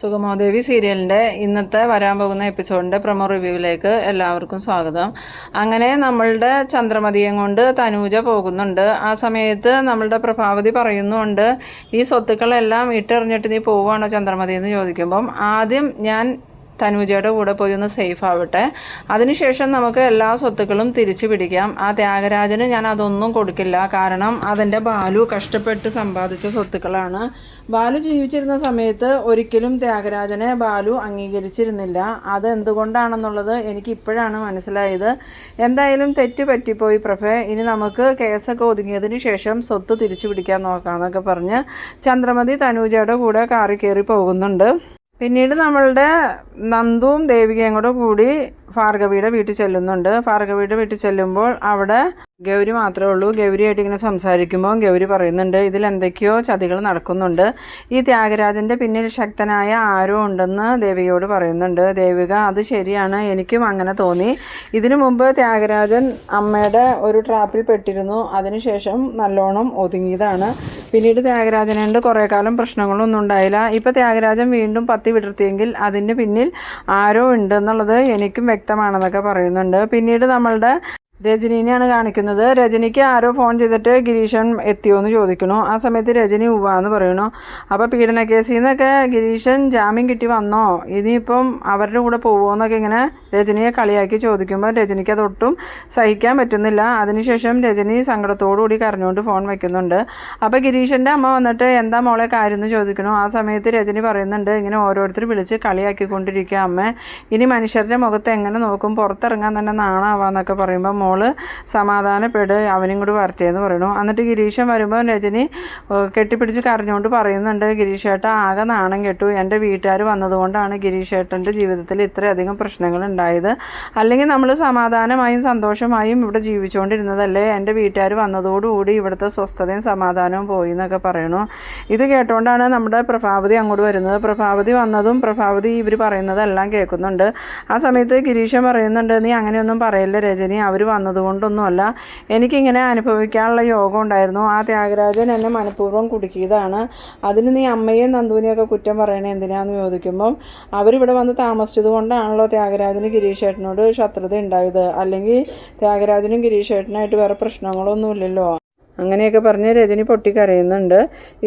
സുഗമോദേവി സീരിയലിന്റെ ഇന്നത്തെ വരാൻ പോകുന്ന എപ്പിസോഡിന്റെ പ്രൊമോ റിവ്യൂവിലേക്ക് എല്ലാവർക്കും സ്വാഗതം. അങ്ങനെ നമ്മളുടെ ചന്ദ്രമതിയും കൊണ്ട് തനൂജ പോകുന്നുണ്ട്. ആ സമയത്ത് നമ്മളുടെ പ്രഭാവതി പറയുന്നുണ്ട് ഈ സ്വത്തുക്കളെല്ലാം ഇട്ടെറിഞ്ഞിട്ട് നീ പോവുകയാണോ ചന്ദ്രമതി? എന്ന് ചോദിക്കുമ്പം ആദ്യം ഞാൻ തനൂജയുടെ കൂടെ പോയി ഒന്ന് സേഫ് ആവട്ടെ. അതിനുശേഷം നമുക്ക് എല്ലാ സ്വത്തുക്കളും തിരിച്ചു പിടിക്കാം. ആ ത്യാഗരാജന് ഞാൻ അതൊന്നും കൊടുക്കില്ല. കാരണം അതിന്റെ ബാലു കഷ്ടപ്പെട്ട് സമ്പാദിച്ച സ്വത്തുക്കളാണ്. ബാലു ജീവിച്ചിരുന്ന സമയത്ത് ഒരിക്കലും ത്യാഗരാജനെ ബാലു അംഗീകരിച്ചിരുന്നില്ല. അത് എന്തുകൊണ്ടാണെന്നുള്ളത് എനിക്ക് ഇപ്പോഴാണ് മനസ്സിലായത്. എന്തായാലും തെറ്റ് പറ്റിപ്പോയി പ്രഭേ. ഇനി നമുക്ക് കേസൊക്കെ ഒതുങ്ങിയതിന് ശേഷം സ്വത്ത് തിരിച്ചു പിടിക്കാൻ നോക്കാമെന്നൊക്കെ പറഞ്ഞ് ചന്ദ്രമതി തനൂജയുടെ കൂടെ കാറി കയറി പോകുന്നുണ്ട്. പിന്നീട് നമ്മളുടെ നന്ദുവും ദേവികയും കൂടെ കൂടി ഭാർഗവിയുടെ വീട്ടിൽ ചെല്ലുന്നുണ്ട്. ഭാർഗവിയുടെ വീട്ടിൽ ചെല്ലുമ്പോൾ അവിടെ ഗൗരി മാത്രമേ ഉള്ളൂ. ഗൗരിയായിട്ട് ഇങ്ങനെ സംസാരിക്കുമ്പോൾ ഗൗരി പറയുന്നുണ്ട് ഇതിൽ എന്തൊക്കെയോ ചതികൾ നടക്കുന്നുണ്ട്. ഈ ത്യാഗരാജന്റെ പിന്നിൽ ശക്തനായ ആരോ ഉണ്ടെന്ന് ദേവികയോട് പറയുന്നുണ്ട്. ദേവിക അത് ശരിയാണ്. എനിക്കും അങ്ങനെ തോന്നി. ഇതിനു മുമ്പ് ത്യാഗരാജൻ അമ്മയുടെ ഒരു ട്രാപ്പിൽ പെട്ടിരുന്നു. അതിനുശേഷം നല്ലോണം ഒതുങ്ങിയതാണ്. പിന്നീട് ത്യാഗരാജനുണ്ട് കുറേ കാലം പ്രശ്നങ്ങളൊന്നും ഉണ്ടായില്ല. ഇപ്പോൾ ത്യാഗരാജൻ വീണ്ടും പത്തി വിടർത്തിയെങ്കിൽ അതിന് പിന്നിൽ ആരോ ഉണ്ടെന്നുള്ളത് എനിക്കും വ്യക്തമാണെന്നൊക്കെ പറയുന്നുണ്ട്. പിന്നീട് നമ്മളുടെ രജനീനെയാണ് കാണിക്കുന്നത്. രജനിക്ക് ആരോ ഫോൺ ചെയ്തിട്ട് ഗിരീഷൻ എത്തിയോ എന്ന് ചോദിക്കണു ആ സമയത്ത് രജനി ഉവാന്ന് പറയണു അപ്പോൾ പീഡന കേസിൽ നിന്നൊക്കെ ഗിരീഷൻ ജാമ്യം കിട്ടി വന്നോ? ഇനിയിപ്പം അവരുടെ കൂടെ പോവുമോ എന്നൊക്കെ ഇങ്ങനെ രജനിയെ കളിയാക്കി ചോദിക്കുമ്പോൾ രജനിക്ക് അതൊട്ടും സഹിക്കാൻ പറ്റുന്നില്ല. അതിനുശേഷം രജനി സങ്കടത്തോടു കൂടി കരഞ്ഞുകൊണ്ട് ഫോൺ വയ്ക്കുന്നുണ്ട് അപ്പോൾ ഗിരീഷന്റെ അമ്മ വന്നിട്ട് എന്താ മോളെ കാര്യം എന്ന് ചോദിക്കണു ആ സമയത്ത് രജനി പറയുന്നുണ്ട് ഇങ്ങനെ ഓരോരുത്തർ വിളിച്ച് കളിയാക്കിക്കൊണ്ടിരിക്കുക അമ്മ. ഇനി മനുഷ്യരുടെ മുഖത്ത് എങ്ങനെ നോക്കും? പുറത്തിറങ്ങാൻ തന്നെ നാണാവാന്നൊക്കെ പറയുമ്പോൾ മോൾ സമാധാനപ്പെട് അവനും കൂടി വരട്ടെ എന്ന് പറയണു. എന്നിട്ട് ഗിരീഷൻ വരുമ്പോൾ രജനി കെട്ടിപ്പിടിച്ച് കരഞ്ഞുകൊണ്ട് പറയുന്നുണ്ട് ഗിരീഷേട്ട ആകെ നാണം കെട്ടു. എന്റെ വീട്ടുകാർ വന്നതുകൊണ്ടാണ് ഗിരീഷേട്ടന്റെ ജീവിതത്തിൽ ഇത്രയധികം പ്രശ്നങ്ങൾ ഉണ്ടായത് അല്ലെങ്കിൽ നമ്മൾ സമാധാനമായും സന്തോഷമായും ഇവിടെ ജീവിച്ചുകൊണ്ടിരുന്നതല്ലേ എന്റെ വീട്ടുകാർ വന്നതോടുകൂടി ഇവിടുത്തെ സ്വസ്ഥതയും സമാധാനവും പോയി എന്നൊക്കെ പറയണു. ഇത് കേട്ടുകൊണ്ടാണ് നമ്മുടെ പ്രഭാവതി അങ്ങോട്ട് വരുന്നത്. പ്രഭാവതി വന്നതും പ്രഭാവതി ഇവർ പറയുന്നതെല്ലാം കേൾക്കുന്നുണ്ട്. ആ സമയത്ത് ഗിരീഷൻ പറയുന്നുണ്ട് നീ അങ്ങനെയൊന്നും പറയില്ല രജനി? അവർ വന്നതുകൊണ്ടൊന്നുമല്ല. എനിക്കിങ്ങനെ അനുഭവിക്കാനുള്ള യോഗം ഉണ്ടായിരുന്നു ആ ത്യാഗരാജൻ എന്നെ മനഃപൂർവം കുടുക്കിയതാണ്. അതിന് നീ അമ്മയെയും നന്ദുവിനെയൊക്കെ കുറ്റം പറയണേ എന്തിനാന്ന് ചോദിക്കുമ്പം അവരിവിടെ വന്ന് താമസിച്ചത് കൊണ്ടാണല്ലോ ത്യാഗരാജന് ഗിരീഷേട്ടനോട് ശത്രുത ഉണ്ടായത്. അല്ലെങ്കിൽ ത്യാഗരാജനും ഗിരീഷേട്ടനായിട്ട് വേറെ പ്രശ്നങ്ങളൊന്നുമില്ലല്ലോ. അങ്ങനെയൊക്കെ പറഞ്ഞ് രജനി പൊട്ടിക്കരയുന്നുണ്ട്.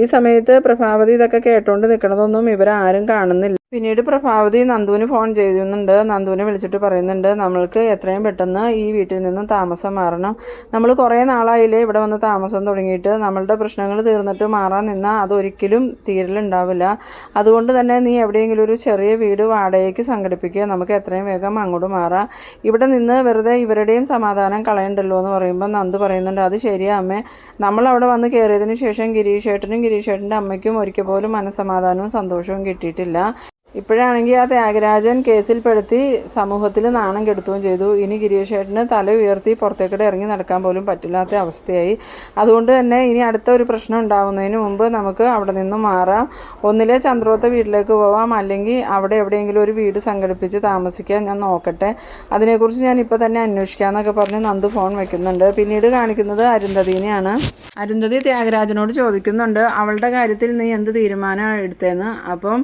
ഈ സമയത്ത് പ്രഭാവതി ഇതൊക്കെ കേട്ടുകൊണ്ട് നിൽക്കണതൊന്നും ഇവരാരും കാണുന്നില്ല. പിന്നീട് പ്രഭാവതി നന്ദുവിന് ഫോൺ ചെയ്യുന്നുണ്ട്. നന്ദുവിനെ വിളിച്ചിട്ട് പറയുന്നുണ്ട് നമ്മൾക്ക് എത്രയും പെട്ടെന്ന് ഈ വീട്ടിൽ നിന്നും താമസം മാറണം. നമ്മൾ കുറേ നാളായില്ലേ ഇവിടെ വന്ന് താമസം തുടങ്ങിയിട്ട്. നമ്മളുടെ പ്രശ്നങ്ങൾ തീർന്നിട്ട് മാറാൻ നിന്നാൽ അതൊരിക്കലും തീരലുണ്ടാവില്ല. അതുകൊണ്ട് തന്നെ നീ എവിടെയെങ്കിലും ഒരു ചെറിയ വീട് വാടകയ്ക്ക് സംഘടിപ്പിക്കുക. നമുക്ക് എത്രയും വേഗം അങ്ങോട്ട് മാറാം. ഇവിടെ നിന്ന് വെറുതെ ഇവരുടെയും സമാധാനം കളയണ്ടല്ലോ എന്ന് പറയുമ്പോൾ നന്ദു പറയുന്നുണ്ട് അത് ശരിയാ അമ്മേ. നമ്മൾ അവിടെ വന്ന് കയറിയതിന് ശേഷം ഗിരീഷേട്ടനും ഗിരീഷേട്ടന്റെ അമ്മയ്ക്കും ഒരിക്കൽ പോലും മനസ്സമാധാനവും സന്തോഷവും കിട്ടിയിട്ടില്ല. ഇപ്പോഴാണെങ്കിൽ ആ ത്യാഗരാജൻ കേസിൽപ്പെടുത്തി സമൂഹത്തിൽ നാണം കെടുത്തുകയും ചെയ്തു. ഇനി ഗിരീഷേട്ടന് തല ഉയർത്തി പുറത്തേക്കൂടെ ഇറങ്ങി നടക്കാൻ പോലും പറ്റില്ലാത്ത അവസ്ഥയായി. അതുകൊണ്ട് തന്നെ ഇനി അടുത്ത ഒരു പ്രശ്നം ഉണ്ടാവുന്നതിന് മുമ്പ് നമുക്ക് അവിടെ നിന്ന് മാറാം. ഒന്നിലെ ചന്ദ്രോത്ത വീട്ടിലേക്ക് പോവാം. അല്ലെങ്കിൽ അവിടെ എവിടെയെങ്കിലും ഒരു വീട് സംഘടിപ്പിച്ച് താമസിക്കാൻ ഞാൻ നോക്കട്ടെ. അതിനെക്കുറിച്ച് ഞാൻ ഇപ്പോൾ തന്നെ അന്വേഷിക്കാമെന്നൊക്കെ പറഞ്ഞ് നന്ദു ഫോൺ വെക്കുന്നുണ്ട്. പിന്നീട് കാണിക്കുന്നത് അരുന്ധതിനെയാണ്. അരുന്ധതി ത്യാഗരാജനോട് ചോദിക്കുന്നുണ്ട് അവളുടെ കാര്യത്തിൽ നീ എന്ത് തീരുമാനമാണ് എടുത്തതെന്ന്? അപ്പം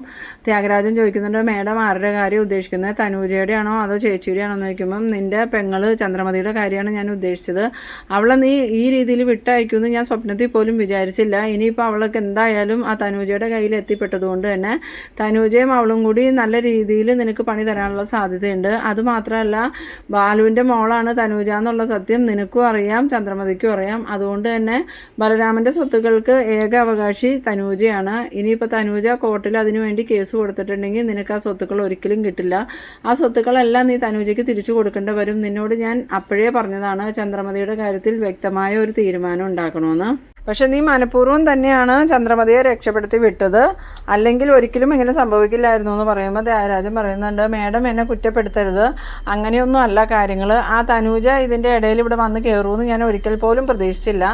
ത്യാഗരാജൻ ചോദിക്കുന്നുണ്ട് മേഡം ആരുടെ കാര്യം ഉദ്ദേശിക്കുന്നത്? തനൂജയുടെ ആണോ അതോ ചേച്ചിയുടെ ആണോ എന്ന് ചോദിക്കുമ്പം നിന്റെ പെങ്ങൾ ചന്ദ്രമതിയുടെ കാര്യമാണ് ഞാൻ ഉദ്ദേശിച്ചത്. അവളെ നീ ഈ രീതിയിൽ വിട്ടയക്കുമെന്ന് ഞാൻ സ്വപ്നത്തിൽ പോലും വിചാരിച്ചില്ല. ഇനിയിപ്പോൾ അവൾക്ക് എന്തായാലും ആ തനൂജയുടെ കയ്യിൽ എത്തിപ്പെട്ടതുകൊണ്ട് തന്നെ തനൂജയും അവളും കൂടി നല്ല രീതിയിൽ നിനക്ക് പണി തരാനുള്ള സാധ്യതയുണ്ട്. അതുമാത്രമല്ല ബാലുവിന്റെ മോളാണ് തനൂജ എന്നുള്ള സത്യം നിനക്കും അറിയാം ചന്ദ്രമതിക്കും അറിയാം. അതുകൊണ്ട് തന്നെ ബലരാമന്റെ സ്വത്തുക്കൾക്ക് ഏക അവകാശി തനൂജയാണ്. ഇനിയിപ്പോൾ തനൂജ കോർട്ടിൽ അതിനുവേണ്ടി കേസ് കൊടുത്തിട്ടുണ്ടെങ്കിൽ നിനക്ക് ആ സ്വത്തുക്കൾ ഒരിക്കലും കിട്ടില്ല. ആ സ്വത്തുക്കളെല്ലാം നീ തനുജയ്ക്ക് തിരിച്ചു കൊടുക്കേണ്ടി വരും. നിന്നോട് ഞാൻ അപ്പോഴേ പറഞ്ഞതാണ് ചന്ദ്രമതിയുടെ കാര്യത്തിൽ വ്യക്തമായ ഒരു തീരുമാനം ഉണ്ടാക്കണമെന്ന്. പക്ഷെ നീ മനഃപൂർവം തന്നെയാണ് ചന്ദ്രമതിയെ രക്ഷപ്പെടുത്തി വിട്ടത്. അല്ലെങ്കിൽ ഒരിക്കലും ഇങ്ങനെ സംഭവിക്കില്ലായിരുന്നു എന്ന് പറയുമ്പോൾ ത്യാഗരാജൻ പറയുന്നുണ്ട് മേഡം എന്നെ കുറ്റപ്പെടുത്തരുത്. അങ്ങനെയൊന്നും അല്ല കാര്യങ്ങൾ ആ തനൂജ ഇതിന്റെ ഇടയിൽ ഇവിടെ വന്ന് കയറുമെന്ന് ഞാൻ ഒരിക്കൽ പോലും പ്രതീക്ഷിച്ചില്ല.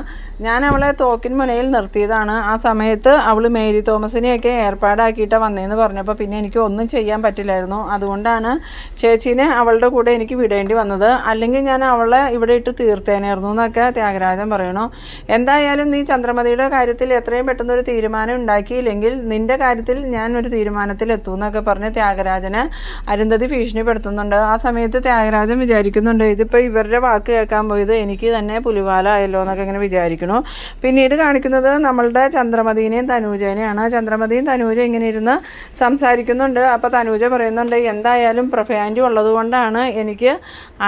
ഞാൻ അവളെ തോക്കിൻ മുനയിൽ നിർത്തിയതാണ്. ആ സമയത്ത് അവൾ മേരി തോമസിനെയൊക്കെ ഏർപ്പാടാക്കിയിട്ടാണ് വന്നതെന്ന് പറഞ്ഞപ്പോൾ പിന്നെ എനിക്ക് ഒന്നും ചെയ്യാൻ പറ്റില്ലായിരുന്നു. അതുകൊണ്ടാണ് ചേച്ചീനെ അവളുടെ കൂടെ എനിക്ക് വിടേണ്ടി വന്നത്. അല്ലെങ്കിൽ ഞാൻ അവളെ ഇവിടെ ഇട്ട് തീർത്തേനായിരുന്നു എന്നൊക്കെ ത്യാഗരാജൻ പറയണു. എന്തായാലും നീ ചന്ദ്രമതിയുടെ കാര്യത്തിൽ എത്രയും പെട്ടെന്ന് ഒരു തീരുമാനം ഉണ്ടാക്കിയില്ലെങ്കിൽ നിന്റെ കാര്യത്തിൽ ഞാൻ ഒരു തീരുമാനത്തിൽ എത്തും എന്നൊക്കെ പറഞ്ഞ് ത്യാഗരാജനെ അരുന്ധതി ഭീഷണിപ്പെടുത്തുന്നുണ്ട്. ആ സമയത്ത് ത്യാഗരാജൻ വിചാരിക്കുന്നുണ്ട് ഇതിപ്പോൾ ഇവരുടെ വാക്ക് കേൾക്കാൻ പോയത് എനിക്ക് തന്നെ പുലിവാല ആയല്ലോ എന്നൊക്കെ ഇങ്ങനെ വിചാരിക്കണു പിന്നീട് കാണിക്കുന്നത് നമ്മളുടെ ചന്ദ്രമതിനെയും തനൂജേനെയാണ്. ചന്ദ്രമതിയും തനൂജ ഇങ്ങനെ ഇരുന്ന് സംസാരിക്കുന്നുണ്ട്. അപ്പോൾ തനൂജ പറയുന്നുണ്ട് എന്തായാലും പ്രഭയാന്റി ഉള്ളത് കൊണ്ടാണ് എനിക്ക്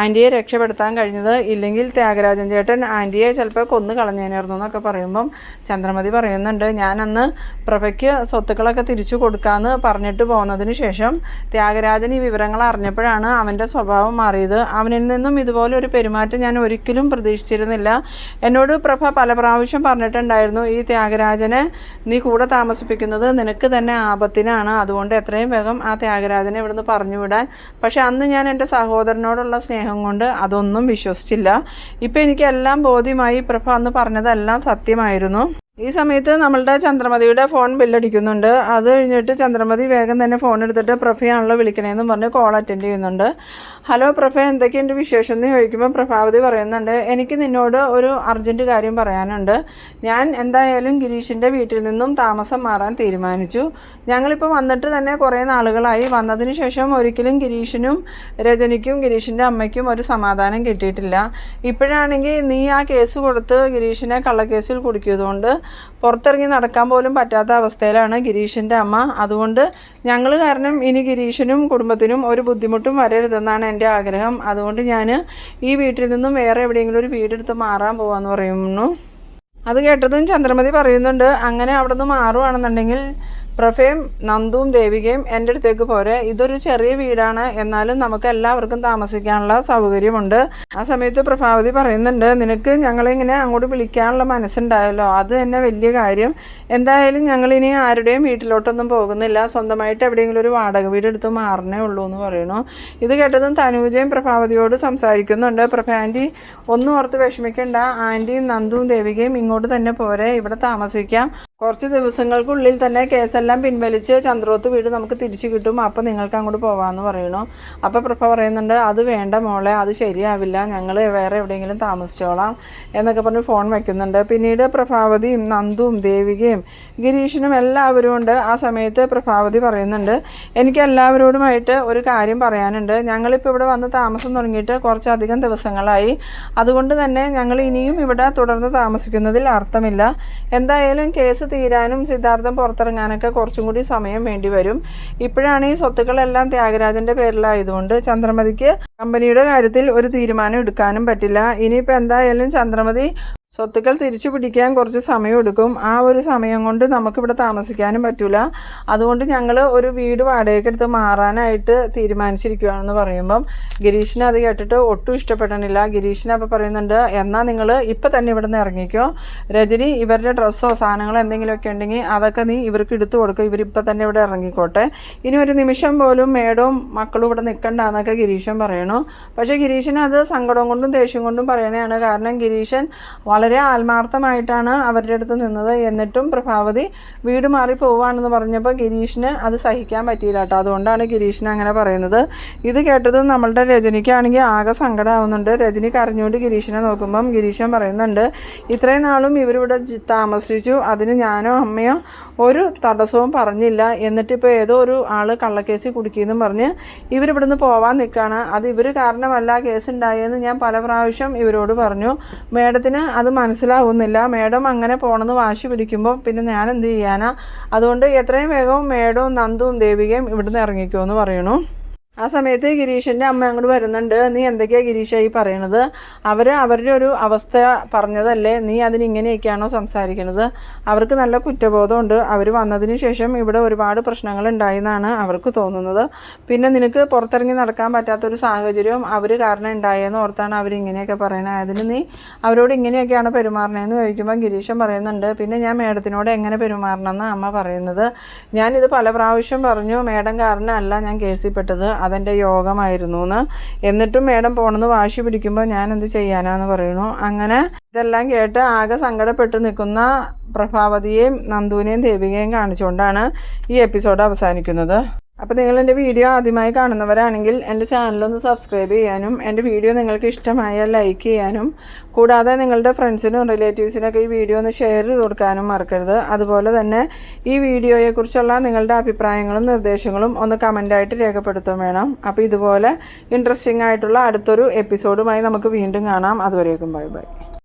ആന്റിയെ രക്ഷപ്പെടുത്താൻ കഴിഞ്ഞത്. ഇല്ലെങ്കിൽ ത്യാഗരാജൻ ചേട്ടൻ ആന്റിയെ ചിലപ്പോൾ കൊന്നു കളഞ്ഞേനായിരുന്നു എന്നൊക്കെ പറയുമ്പം ചന്ദ്രമതി പറയുന്നുണ്ട് ഞാൻ അന്ന് പ്രഭയ്ക്ക് സ്വത്തുക്കളൊക്കെ തിരിച്ചു കൊടുക്കാമെന്ന് പറഞ്ഞിട്ട് പോകുന്നതിന് ശേഷം ത്യാഗരാജൻ ഈ വിവരങ്ങൾ അറിഞ്ഞപ്പോഴാണ് അവന്റെ സ്വഭാവം മാറിയത്. അവനിൽ നിന്നും ഇതുപോലെ ഒരു പെരുമാറ്റം ഞാൻ ഒരിക്കലും പ്രതീക്ഷിച്ചിരുന്നില്ല. എന്നോട് പ്രഭ പല പ്രാവശ്യം പറഞ്ഞിട്ടുണ്ടായിരുന്നു ഈ ത്യാഗരാജനെ നീ കൂടെ താമസിപ്പിക്കുന്നത് നിനക്ക് തന്നെ ആപത്തിനാണ്. അതുകൊണ്ട് എത്രയും വേഗം ആ ത്യാഗരാജനെ ഇവിടുന്ന് പറഞ്ഞു വിടാൻ. പക്ഷെ അന്ന് ഞാൻ എന്റെ സഹോദരനോടുള്ള സ്നേഹം കൊണ്ട് അതൊന്നും വിശ്വസിച്ചില്ല. ഇപ്പം എനിക്കെല്ലാം ബോധ്യമായി പ്രഭ അന്ന് പറഞ്ഞതെല്ലാം സത്യമായിരുന്നു. ഈ സമയത്ത് നമ്മളുടെ ചന്ദ്രമതിയുടെ ഫോൺ ബില്ലടിക്കുന്നുണ്ട്. അത് കഴിഞ്ഞിട്ട് ചന്ദ്രമതി വേഗം തന്നെ ഫോൺ എടുത്തിട്ട് പ്രഫയാണല്ലോ വിളിക്കണേന്ന് പറഞ്ഞ് കോൾ അറ്റൻഡ് ചെയ്യുന്നുണ്ട്. ഹലോ പ്രഫ എന്തൊക്കെയുണ്ട് വിശേഷം എന്ന് ചോദിക്കുമ്പോൾ പ്രഭാവതി പറയുന്നുണ്ട്. എനിക്ക് നിന്നോട് ഒരു അർജന്റ് കാര്യം പറയാനുണ്ട്. ഞാൻ എന്തായാലും ഗിരീഷിന്റെ വീട്ടിൽ നിന്നും താമസം മാറാൻ തീരുമാനിച്ചു. ഞങ്ങളിപ്പോൾ വന്നിട്ട് തന്നെ കുറേ നാളുകളായി. വന്നതിന് ശേഷം ഒരിക്കലും ഗിരീഷിനും രജനിക്കും ഗിരീഷിന്റെ അമ്മയ്ക്കും ഒരു സമാധാനം കിട്ടിയിട്ടില്ല. ഇപ്പോഴാണെങ്കിൽ നീ ആ കേസ് കൊടുത്ത് ഗിരീഷിനെ കള്ളക്കേസിൽ കുടുക്കിയതുകൊണ്ട് പുറത്തിറങ്ങി നടക്കാൻ പോലും പറ്റാത്ത അവസ്ഥയിലാണ് ഗിരീഷിന്റെ അമ്മ. അതുകൊണ്ട് ഞങ്ങൾ കാരണം ഇനി ഗിരീഷിനും കുടുംബത്തിനും ഒരു ബുദ്ധിമുട്ടും വരരുതെന്നാണ് എന്റെ ആഗ്രഹം. അതുകൊണ്ട് ഞാൻ ഈ വീട്ടിൽ നിന്നും വേറെ എവിടെയെങ്കിലും ഒരു വീടെടുത്ത് മാറാൻ പോകാമെന്ന് പറയുന്നു. അത് കേട്ടതും ചന്ദ്രമതി പറയുന്നുണ്ട് അങ്ങനെ അവിടെ നിന്ന് മാറുവാണെന്നുണ്ടെങ്കിൽ പ്രഭയും നന്ദുവും ദേവികയും എന്റെ അടുത്തേക്ക് പോരെ. ഇതൊരു ചെറിയ വീടാണ്. എന്നാലും നമുക്ക് എല്ലാവർക്കും താമസിക്കാനുള്ള സൗകര്യമുണ്ട്. ആ സമയത്ത് പ്രഭാവതി പറയുന്നുണ്ട് നിനക്ക് ഞങ്ങളിങ്ങനെ അങ്ങോട്ട് വിളിക്കാനുള്ള മനസ്സുണ്ടായല്ലോ. അത് തന്നെ വലിയ കാര്യം. എന്തായാലും ഞങ്ങളിനി ആരുടെയും വീട്ടിലോട്ടൊന്നും പോകുന്നില്ല. സ്വന്തമായിട്ട് എവിടെയെങ്കിലും ഒരു വാടക വീട് എടുത്ത് മാറണേ ഉള്ളൂ എന്ന് പറയുന്നു. ഇത് കേട്ടതും തനൂജയും പ്രഭാവതിയോട് സംസാരിക്കുന്നുണ്ട്. പ്രഭ ആന്റി ഒന്നും ഓർത്ത് വിഷമിക്കേണ്ട. ആന്റിയും നന്ദുവും ദേവികയും ഇങ്ങോട്ട് തന്നെ പോരെ. ഇവിടെ താമസിക്കാം. കുറച്ച് ദിവസങ്ങൾക്കുള്ളിൽ തന്നെ കേസെല്ലാം പിൻവലിച്ച് ചന്ദ്രോത്ത് വീട് നമുക്ക് തിരിച്ചു കിട്ടും. അപ്പോൾ നിങ്ങൾക്ക് അങ്ങോട്ട് പോകാമെന്ന് പറയണു. അപ്പോൾ പ്രഭ പറയുന്നുണ്ട് അത് വേണ്ട മോളെ അത് ശരിയാവില്ല. ഞങ്ങൾ വേറെ എവിടെയെങ്കിലും താമസിച്ചോളാം എന്നൊക്കെ പറഞ്ഞ് ഫോൺ വയ്ക്കുന്നുണ്ട്. പിന്നീട് പ്രഭാവതിയും നന്ദുവും ദേവികയും ഗിരീഷിനും എല്ലാവരും ഉണ്ട്. ആ സമയത്ത് പ്രഭാവതി പറയുന്നുണ്ട് എനിക്ക് എല്ലാവരോടുമായിട്ട് ഒരു കാര്യം പറയാനുണ്ട്. ഞങ്ങളിപ്പോൾ ഇവിടെ വന്ന് താമസം തുടങ്ങിയിട്ട് കുറച്ചധികം ദിവസങ്ങളായി. അതുകൊണ്ട് തന്നെ ഞങ്ങൾ ഇനിയും ഇവിടെ തുടർന്ന് താമസിക്കുന്നതിൽ അർത്ഥമില്ല. എന്തായാലും കേസ് തീരാനും സിദ്ധാർത്ഥം പുറത്തിറങ്ങാനൊക്കെ കുറച്ചും കൂടി സമയം വേണ്ടി വരും. ഇപ്പോഴാണ് ഈ സ്വത്തുക്കളെല്ലാം ത്യാഗരാജന്റെ പേരിലായതുകൊണ്ട് ചന്ദ്രമതിക്ക് കമ്പനിയുടെ കാര്യത്തിൽ ഒരു തീരുമാനം എടുക്കാനും പറ്റില്ല. ഇനിയിപ്പോൾ എന്തായാലും ചന്ദ്രമതി സ്വത്തുക്കൾ തിരിച്ചു പിടിക്കാൻ കുറച്ച് സമയം എടുക്കും. ആ ഒരു സമയം കൊണ്ട് നമുക്കിവിടെ താമസിക്കാനും പറ്റില്ല അതുകൊണ്ട് ഞങ്ങൾ ഒരു വീട് വാടകയ്ക്കെടുത്ത് മാറാനായിട്ട് തീരുമാനിച്ചിരിക്കുകയാണെന്ന് പറയുമ്പം ഗിരീഷിന് അത് കേട്ടിട്ട് ഒട്ടും ഇഷ്ടപ്പെടണില്ല. ഗിരീഷിന് അപ്പോൾ പറയുന്നുണ്ട് എന്നാൽ നിങ്ങൾ ഇപ്പം തന്നെ ഇവിടെ നിന്ന് ഇറങ്ങിക്കോ. രജനി ഇവരുടെ ഡ്രസ്സോ സാധനങ്ങളോ എന്തെങ്കിലുമൊക്കെ ഉണ്ടെങ്കിൽ അതൊക്കെ നീ ഇവർക്ക് എടുത്തു കൊടുക്കുക ഇവരിപ്പം തന്നെ ഇവിടെ ഇറങ്ങിക്കോട്ടെ. ഇനി ഒരു നിമിഷം പോലും മേഡവും മക്കളും ഇവിടെ നിൽക്കണ്ട എന്നൊക്കെ ഗിരീഷൻ പറയണു. പക്ഷേ ഗിരീഷിന് അത് സങ്കടം കൊണ്ടും ദേഷ്യം കൊണ്ടും പറയണതാണ് കാരണം ഗിരീഷൻ വളരെ ആത്മാർത്ഥമായിട്ടാണ് അവരുടെ അടുത്ത് നിന്നത്. എന്നിട്ടും പ്രഭാവതി വീട് മാറി പോവാണെന്ന് പറഞ്ഞപ്പോൾ ഗിരീഷിന് അത് സഹിക്കാൻ പറ്റിയില്ല കേട്ടോ. അതുകൊണ്ടാണ് ഗിരീഷിന് അങ്ങനെ പറയുന്നത്. ഇത് കേട്ടത് നമ്മളുടെ രജനിക്കാണെങ്കിൽ ആകെ സങ്കടമാവുന്നുണ്ട് രജനി കരഞ്ഞുകൊണ്ട് ഗിരീഷിനെ നോക്കുമ്പം ഗിരീഷൻ പറയുന്നുണ്ട് ഇത്രയും നാളും ഇവരിവിടെ താമസിച്ചു. അതിന് ഞാനോ അമ്മയോ ഒരു തടസ്സവും പറഞ്ഞില്ല. എന്നിട്ടിപ്പോൾ ഏതോ ഒരു ആൾ കള്ളക്കേസിൽ കുടുക്കിയെന്നും പറഞ്ഞ് ഇവരിവിടുന്ന് പോവാൻ നിൽക്കുകയാണ് അത് ഇവർ കാരണമല്ല കേസ് ഉണ്ടായെന്ന് ഞാൻ പല പ്രാവശ്യം ഇവരോട് പറഞ്ഞു. മേഡത്തിന് അത് മനസ്സിലാവുന്നില്ല. മേഡം അങ്ങനെ പോണെന്ന് വാശി പിടിക്കുമ്പോൾ പിന്നെ ഞാൻ എന്ത് ചെയ്യാനാ? അതുകൊണ്ട് എത്രയും വേഗം മേഡവും നന്ദുവും ദേവികയും ഇവിടുന്ന് ഇറങ്ങിക്കുമെന്ന് പറയണു. ആ സമയത്ത് ഗിരീഷിന്റെ അമ്മ അങ്ങോട്ട് വരുന്നുണ്ട്. നീ എന്തൊക്കെയാണ് ഗിരീഷായി പറയണത്? അവർ അവരുടെ ഒരു അവസ്ഥ പറഞ്ഞതല്ലേ? നീ അതിനിങ്ങനെയൊക്കെയാണോ സംസാരിക്കുന്നത് അവർക്ക് നല്ല കുറ്റബോധമുണ്ട്. അവർ വന്നതിന് ശേഷം ഇവിടെ ഒരുപാട് പ്രശ്നങ്ങൾ ഉണ്ടായെന്നാണ് അവർക്ക് തോന്നുന്നത്. പിന്നെ നിനക്ക് പുറത്തിറങ്ങി നടക്കാൻ പറ്റാത്തൊരു സാഹചര്യവും അവർ കാരണം ഉണ്ടായെന്ന് ഓർത്താണ് അവരിങ്ങനെയൊക്കെ പറയുന്നത് അതിന് നീ അവരോട് ഇങ്ങനെയൊക്കെയാണ് പെരുമാറണതെന്ന് ചോദിക്കുമ്പോൾ ഗിരീഷൻ പറയുന്നുണ്ട്. പിന്നെ ഞാൻ മേഡത്തിനോട് എങ്ങനെ പെരുമാറണമെന്ന് അമ്മ പറയുന്നത്? ഞാനിത് പല പ്രാവശ്യം പറഞ്ഞു. മേഡം കാരണമല്ല ഞാൻ കേസിൽ പെട്ടത്. അതെന്റെ യോഗമായിരുന്നു എന്ന് എന്നിട്ടും മേഡം പോണെന്ന് വാശി പിടിക്കുമ്പോൾ ഞാൻ എന്ത് ചെയ്യാനാന്ന് പറയുന്നു. അങ്ങനെ ഇതെല്ലാം കേട്ട് ആകെ സങ്കടപ്പെട്ട് നിൽക്കുന്ന പ്രഭാവതിയെയും നന്ദുവിനെയും ദേവികയും കാണിച്ചുകൊണ്ടാണ് ഈ എപ്പിസോഡ് അവസാനിക്കുന്നത്. അപ്പോൾ നിങ്ങൾ എന്റെ വീഡിയോ ആദ്യമായി കാണുന്നവരാണെങ്കിൽ എന്റെ ചാനലൊന്ന് സബ്സ്ക്രൈബ് ചെയ്യാനും എന്റെ വീഡിയോ നിങ്ങൾക്ക് ഇഷ്ടമായാൽ ലൈക്ക് ചെയ്യാനും കൂടാതെ നിങ്ങളുടെ ഫ്രണ്ട്സിനും റിലേറ്റീവ്സിനൊക്കെ ഈ വീഡിയോ ഒന്ന് ഷെയർ ചെയ്ത് കൊടുക്കാനും മറക്കരുത്. അതുപോലെ തന്നെ ഈ വീഡിയോയെക്കുറിച്ചുള്ള നിങ്ങളുടെ അഭിപ്രായങ്ങളും നിർദ്ദേശങ്ങളും ഒന്ന് കമന്റായിട്ട് രേഖപ്പെടുത്തും വേണം. അപ്പോൾ ഇതുപോലെ ഇൻട്രസ്റ്റിംഗ് ആയിട്ടുള്ള അടുത്തൊരു എപ്പിസോഡുമായി നമുക്ക് വീണ്ടും കാണാം. അതുവരേക്കും ബൈ ബൈ